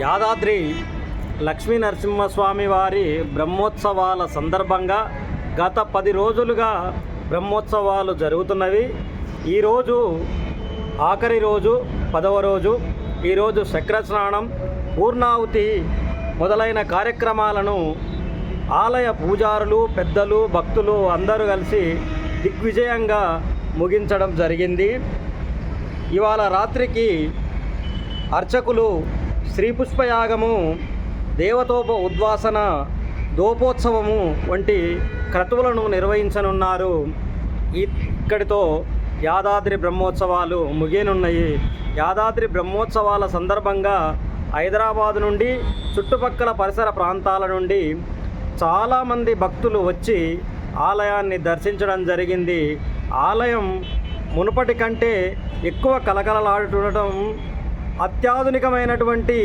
యాదాద్రి లక్ష్మీ నరసింహస్వామి వారి బ్రహ్మోత్సవాల సందర్భంగా గత పది రోజులుగా బ్రహ్మోత్సవాలు జరుగుతున్నవి. ఈరోజు ఆఖరి రోజు పదవ రోజు. ఈరోజు చక్ర స్నానం పూర్ణాహుతి మొదలైన కార్యక్రమాలను ఆలయ పూజారులు పెద్దలు భక్తులు అందరూ కలిసి దిగ్విజయంగా ముగించడం జరిగింది. ఇవాళ రాత్రికి అర్చకులు శ్రీ పుష్పయాగము దేవతోప ఉద్వాసన దోపోత్సవము వంటి క్రతువులను నిర్వహించనున్నారు. ఇక్కడితో యాదాద్రి బ్రహ్మోత్సవాలు ముగియనున్నాయి. యాదాద్రి బ్రహ్మోత్సవాల సందర్భంగా హైదరాబాద్ నుండి చుట్టుపక్కల పరిసర ప్రాంతాల నుండి చాలామంది భక్తులు వచ్చి ఆలయాన్ని దర్శించడం జరిగింది. ఆలయం మునుపటి కంటే ఎక్కువ కలకలలాడుతుండటం అత్యాధునికమైనటువంటి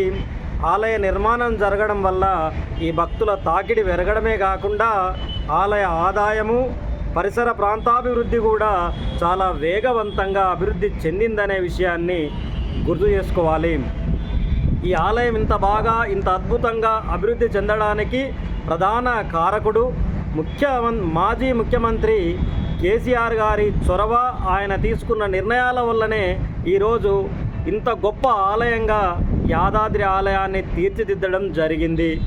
ఆలయ నిర్మాణం జరగడం వల్ల ఈ భక్తుల తాకిడి పెరగడమే కాకుండా ఆలయ ఆదాయము పరిసర ప్రాంతాభివృద్ధి కూడా చాలా వేగవంతంగా అభివృద్ధి చెందిందనే విషయాన్ని గుర్తు చేసుకోవాలి. ఈ ఆలయం ఇంత బాగా ఇంత అద్భుతంగా అభివృద్ధి చెందడానికి ప్రధాన కారకుడు ముఖ్య మాజీ ముఖ్యమంత్రి కేసీఆర్ గారి చొరవ ఆయన తీసుకున్న నిర్ణయాల వల్లనే ఈరోజు ఇంత గొప్ప ఆలయంగా యాదాద్రి ఆలయాన్ని తీర్చిదిద్దడం జరిగింది.